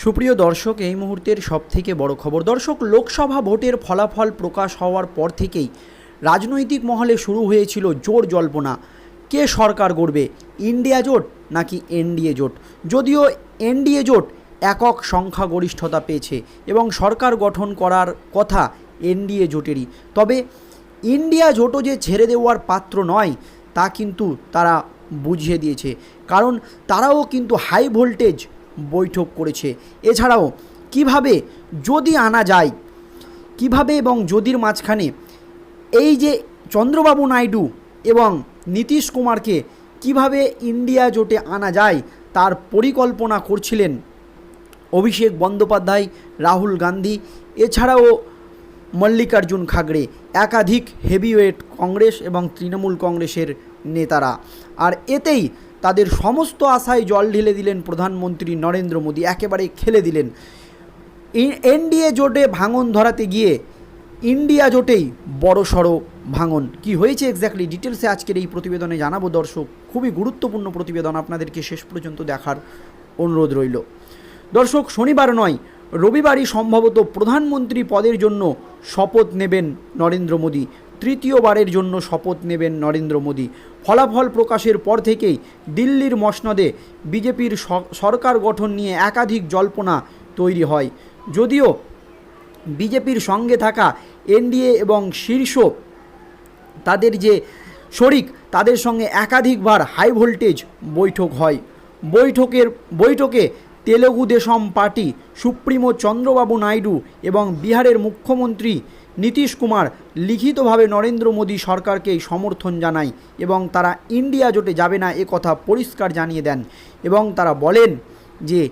সুপ্রিয় দর্শক, এই মুহূর্তের সবথেকে বড় খবর, দর্শক, লোকসভা ভোটের ফলাফল প্রকাশ হওয়ার পর থেকেই রাজনৈতিক মহলে শুরু হয়েছিল জোর জল্পনা। কে সরকার গড়বে, ইন্ডিয়া জোট নাকি এনডিএ জোট? যদিও এনডিএ জোট একক সংখ্যাগরিষ্ঠতা পেয়েছে এবং সরকার গঠন করার কথা এনডিএ জোটেরই। তবে ইন্ডিয়া জোটও যে ছেড়ে দেওয়ার পাত্র নয়, তা কিন্তু তারা বুঝিয়ে দিয়েছে। কারণ তারাও কিন্তু হাই ভোল্টেজ বৈঠক করেছে। এছাড়াও, কীভাবে যদি আনা যায়, কীভাবে এবং যদির মাঝখানে এই যে চন্দ্রবাবু নাইডু এবং নীতিশ কুমারকে কীভাবে ইন্ডিয়া জোটে আনা যায়, তার পরিকল্পনা করছিলেন অভিষেক বন্দ্যোপাধ্যায়, রাহুল গান্ধী, এছাড়াও মল্লিকার্জুন খাগড়ে, একাধিক হেভিওয়েট কংগ্রেস এবং তৃণমূল কংগ্রেসের নেতারা। আর এতেই তাদের সমস্ত আশায় জল ঢেলে দিলেন প্রধানমন্ত্রী নরেন্দ্র মোদী একেবারে খেলে দিলেন। এনডিএ জোটে ভাঙন ধরাতে গিয়ে ইন্ডিয়া জোটেই বড় সড়ো ভাঙন। কি হয়েছে এক্স্যাক্টলি ডিটেলসে আজকের এই প্রতিবেদনে জানাব দর্শক। খুবই গুরুত্বপূর্ণ প্রতিবেদন আপনাদেরকে শেষ পর্যন্ত দেখার অনুরোধ রইল। দর্শক, শনিবার নয়, রবিবারই সম্ভবত প্রধানমন্ত্রী পদের জন্য শপথ নেবেন নরেন্দ্র মোদী। তৃতীয়বারের জন্য শপথ নেবেন নরেন্দ্র মোদী। ফলাফল প্রকাশের পর থেকেই দিল্লির মসনদে বিজেপির সরকার গঠন নিয়ে একাধিক জল্পনা তৈরি হয়। যদিও বিজেপির সঙ্গে থাকা এনডিএ এবং শীর্ষ তাদের যে শরিক, তাদের সঙ্গে একাধিকবার হাই ভোল্টেজ বৈঠক হয়। বৈঠকের, বৈঠকে তেলেগু দেশম পার্টি সুপ্রিমো চন্দ্রবাবু নাইডু এবং বিহারের মুখ্যমন্ত্রী নীতিশ কুমার লিখিতভাবে নরেন্দ্র মোদী সরকারকেই সমর্থন জানায় এবং তারা ইন্ডিয়া জোটে যাবে না, এ কথা পরিষ্কার জানিয়ে দেন এবং তারা বলেন যে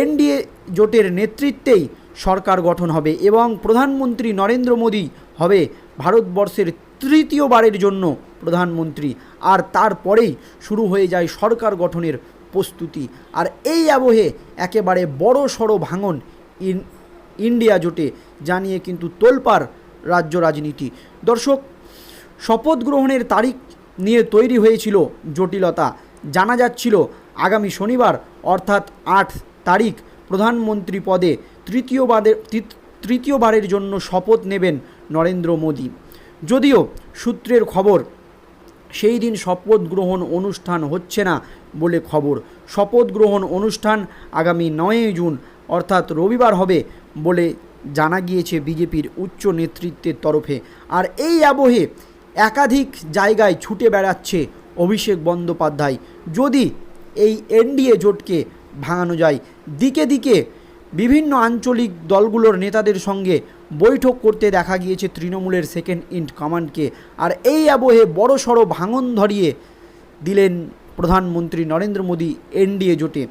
এনডিএ জোটের নেতৃত্বেই সরকার গঠন হবে এবং প্রধানমন্ত্রী নরেন্দ্র মোদী হবে ভারতবর্ষের তৃতীয়বারের জন্য প্রধানমন্ত্রী। আর তারপরেই শুরু হয়ে যায় সরকার গঠনের প্রস্তুতি। আর এই আবহে একেবারে বড় সড়ো ভাঙন ইন ইন্ডিয়া জোটে জানিয়ে কিন্তু তোলপাড় রাজ্য রাজনীতি। দর্শক, শপথ গ্রহণের তারিখ নিয়ে তৈরি হয়েছিল জটিলতা। জানা যাচ্ছিল আগামী শনিবার, অর্থাৎ আট তারিখ, প্রধানমন্ত্রী পদে তৃতীয়বারের তৃ- তৃতীয়বারের জন্য শপথ নেবেন নরেন্দ্র মোদী। যদিও সূত্রের খবর, সেই দিন শপথ গ্রহণ অনুষ্ঠান হচ্ছে না বলে খবর। শপথ গ্রহণ অনুষ্ঠান আগামী নয়ই জুন, অর্থাৎ রবিবার হবে বলে জানা গিয়েছে বিজেপির উচ্চ নেতৃত্বের তরফে। আর এই আবহে একাধিক জায়গায় ছুটে বেড়াচ্ছে অভিষেক বন্দ্যোপাধ্যায়। যদি এই এনডিএ জোটকে ভাঙানো যায়, দিকে দিকে বিভিন্ন আঞ্চলিক দলগুলোর নেতাদের সঙ্গে বৈঠক করতে দেখা গিয়েছে তৃণমূলের সেকেন্ড ইন কমান্ডকে আর এই আবহে বড় সড়ো ভাঙন ধরিয়ে দিলেন প্রধানমন্ত্রী নরেন্দ্র মোদী এনডিএ জোটে।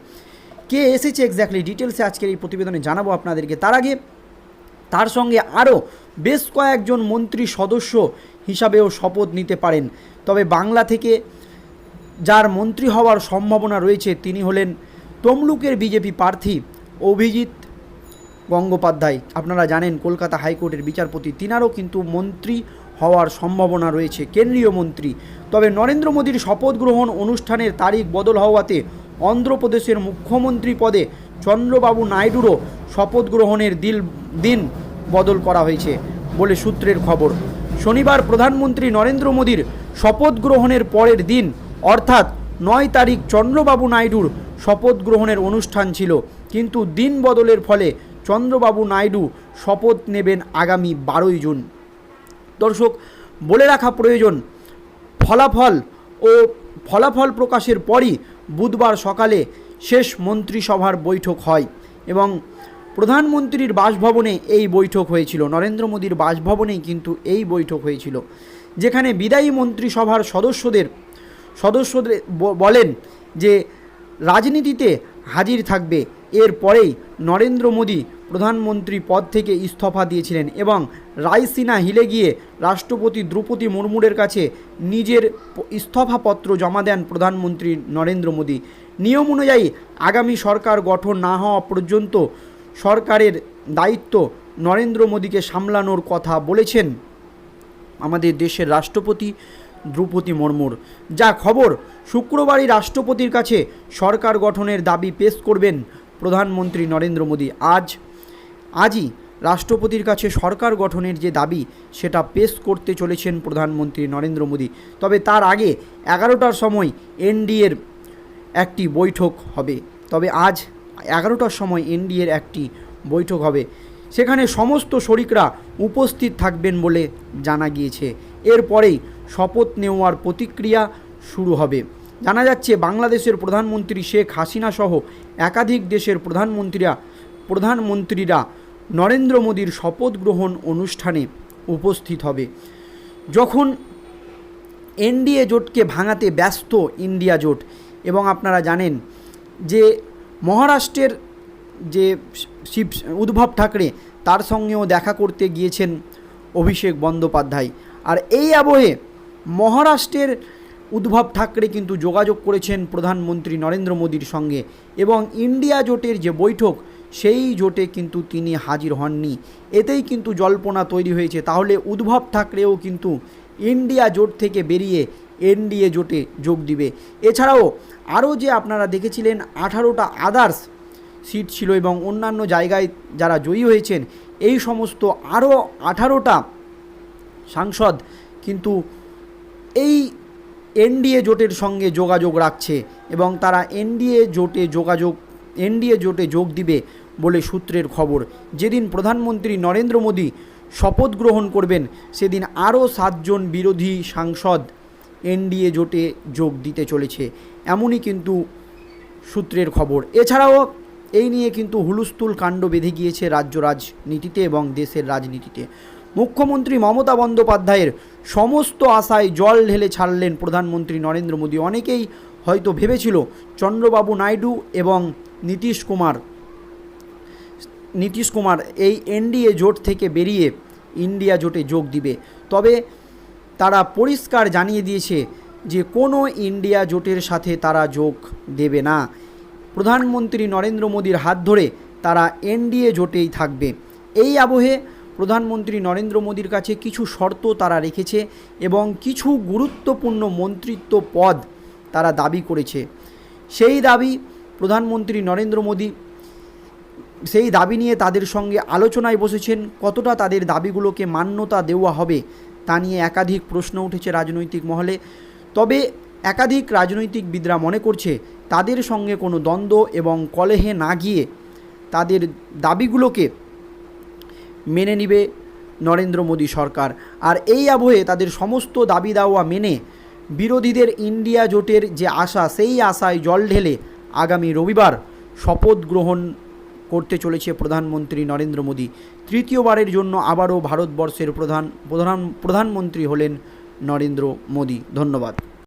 কে এসেছে এক্স্যাক্টলি ডিটেলসে আজকের এই প্রতিবেদনে জানাব আপনাদেরকে। তার আগে, তার সঙ্গে আরও বেশ কয়েকজন মন্ত্রী সদস্য হিসাবেও শপথ নিতে পারেন। তবে বাংলা থেকে যার মন্ত্রী হওয়ার সম্ভাবনা রয়েছে, তিনি হলেন তমলুকের বিজেপি প্রার্থী অভিজিৎ গঙ্গোপাধ্যায়। আপনারা জানেন, কলকাতা হাইকোর্টের বিচারপতি, তিনারও কিন্তু মন্ত্রী হওয়ার সম্ভাবনা রয়েছে, কেন্দ্রীয় মন্ত্রী। তবে নরেন্দ্র মোদীর শপথ গ্রহণ অনুষ্ঠানের তারিখ বদল হওয়াতে অন্ধ্রপ্রদেশের মুখ্যমন্ত্রী পদে চন্দ্রবাবু নাইডুরও শপথ গ্রহণের দিল, দিন বদল করা হয়েছে বলে সূত্রের খবর। শনিবার প্রধানমন্ত্রী নরেন্দ্র মোদীর শপথ গ্রহণের পরের দিন, অর্থাৎ নয় তারিখ চন্দ্রবাবু নাইডুর শপথ গ্রহণের অনুষ্ঠান ছিল। কিন্তু দিন বদলের ফলে চন্দ্রবাবু নাইডু শপথ নেবেন আগামী বারোই জুন। দর্শক, বলে রাখা প্রয়োজন, ফলাফল ও ফলাফল প্রকাশের পরই বুধবার সকালে শেষ মন্ত্রিসভার বৈঠক হয় এবং প্রধানমন্ত্রীর বাসভবনে এই বৈঠক হয়েছিল। নরেন্দ্র মোদীর বাসভবনেই কিন্তু এই বৈঠক হয়েছিল, যেখানে বিদায়ী মন্ত্রিসভার সদস্যদের সদস্যদের বলেন যে, রাজনীতিতে হাজির থাকবে। এর পরেই নরেন্দ্র মোদী প্রধানমন্ত্রী পদ থেকে ইস্তফা দিয়েছিলেন এবং রায়সিনা হিলে গিয়ে রাষ্ট্রপতি দ্রৌপদী মুর্মুরের কাছে নিজের ইস্তফাপত্র জমা দেন প্রধানমন্ত্রী নরেন্দ্র মোদী। নিয়ম অনুযায়ী আগামী সরকার গঠন না হওয়া পর্যন্ত সরকারের দায়িত্ব নরেন্দ্র মোদীকে সামলানোর কথা বলেছেন আমাদের দেশের রাষ্ট্রপতি। দ্রৌপদী মুর্মুর। যা খবর, শুক্রবারই রাষ্ট্রপতির কাছে সরকার গঠনের দাবি পেশ করবেন প্রধানমন্ত্রী নরেন্দ্র মোদী। আজ, আজই রাষ্ট্রপতির কাছে সরকার গঠনের যে দাবি, সেটা পেশ করতে চলেছেন প্রধানমন্ত্রী নরেন্দ্র মোদী। তবে তার আগে এগারোটার সময় এনডিএর একটি বৈঠক হবে। তবে আজ এগারোটার সময় এনডিএর একটি বৈঠক হবে। সেখানে সমস্ত শরিকরা উপস্থিত থাকবেন বলে জানা গিয়েছে। এরপরেই শপথ নেওয়ার প্রতিক্রিয়া শুরু হবে। জানা যাচ্ছে, বাংলাদেশের প্রধানমন্ত্রী শেখ হাসিনা সহ একাধিক দেশের প্রধানমন্ত্রীরা প্রধানমন্ত্রীরা নরেন্দ্র মোদীর শপথ গ্রহণ অনুষ্ঠানে উপস্থিত হবে। যখন এনডিএ জোটকে ভাঙাতে ব্যস্ত ইন্ডিয়া জোট, এবং আপনারা জানেন যে মহারাষ্ট্রের যে শিব উদ্ভব ঠাকরে, তার সঙ্গেও দেখা করতে গিয়েছেন অভিষেক বন্দ্যোপাধ্যায়। আর এই আবহে মহারাষ্ট্রের উদ্ভব ঠাকরে কিন্তু যোগাযোগ করেছেন প্রধানমন্ত্রী নরেন্দ্র মোদীর সঙ্গে এবং ইন্ডিয়া জোটের যে বৈঠক, সেই জোটে কিন্তু তিনি হাজির হননি। এতেই কিন্তু জল্পনা তৈরি হয়েছে। তাহলে উদ্ভব ঠাকরেও কিন্তু ইন্ডিয়া জোট থেকে বেরিয়ে এনডিএ জোটে যোগ দিবে। এছাড়াও আরও যে আপনারা দেখেছিলেন, আঠারোটা আদার্স সিট ছিল এবং অন্যান্য জায়গায় যারা জয়ী হয়েছেন, এই সমস্ত আরও আঠারোটা সাংসদ, কিন্তু এই এনডিএ জোটের সঙ্গে যোগাযোগ রাখছে এবং তারা এনডিএ জোটে যোগাযোগ, এনডিএ জোটে যোগ দিবে বলে সূত্রের খবর। যেদিন প্রধানমন্ত্রী নরেন্দ্র মোদী শপথ গ্রহণ করবেন, সেদিন আরও সাতজন বিরোধী সাংসদ এনডিএ জোটে যোগ দিতে চলেছে, এমনই কিন্তু সূত্রের খবর। এছাড়াও এই নিয়ে কিন্তু হুলুস্থুল কাণ্ড বেঁধে গিয়েছে রাজ্য রাজনীতিতে এবং দেশের রাজনীতিতে। মুখ্যমন্ত্রী মমতা বন্দ্যোপাধ্যায়ের সমস্ত আশায় জল ঢেলে ছাড়লেন প্রধানমন্ত্রী নরেন্দ্র মোদী। অনেকেই হয়তো ভেবেছিল চন্দ্রবাবু নাইডু এবং নীতিশ কুমার নীতিশ কুমার এই এনডিএ জোট থেকে বেরিয়ে ইন্ডিয়া জোটে যোগ দিবে। তবে তারা পরিষ্কার জানিয়ে দিয়েছে যে কোনো ইন্ডিয়া জোটের সাথে তারা যোগ দেবে না। প্রধানমন্ত্রী নরেন্দ্র মোদীর হাত ধরে তারা এনডিএ জোটেই থাকবে। এই আবহে প্রধানমন্ত্রী নরেন্দ্র মোদীর কাছে কিছু শর্ত তারা রেখেছে এবং কিছু গুরুত্বপূর্ণ মন্ত্রিত্ব পদ তারা দাবি করেছে। সেই দাবি প্রধানমন্ত্রী নরেন্দ্র মোদী সেই দাবি নিয়ে তাদের সঙ্গে আলোচনায় বসেছেন, কতটা তাদের দাবিগুলোকে মান্যতা দেওয়া হবে তা নিয়ে একাধিক প্রশ্ন উঠেছে রাজনৈতিক মহলে। তবে একাধিক রাজনৈতিকবিদরা মনে করছে, তাদের সঙ্গে কোনো দ্বন্দ্ব এবং কলেহে না গিয়ে তাদের দাবিগুলোকে মেনে নিবে নরেন্দ্র মোদী সরকার। আর এই আবহে তাদের সমস্ত দাবি দাওয়া মেনে বিরোধীদের ইন্ডিয়া জোটের যে আশা, সেই আশায় জল ঢেলে আগামী রবিবার শপথ গ্রহণ করতে চলেছে প্রধানমন্ত্রী নরেন্দ্র মোদী। তৃতীয়বারের জন্য আবারও ভারতবর্ষের প্রধান প্রধান, প্রধানমন্ত্রী হলেন নরেন্দ্র মোদী। ধন্যবাদ।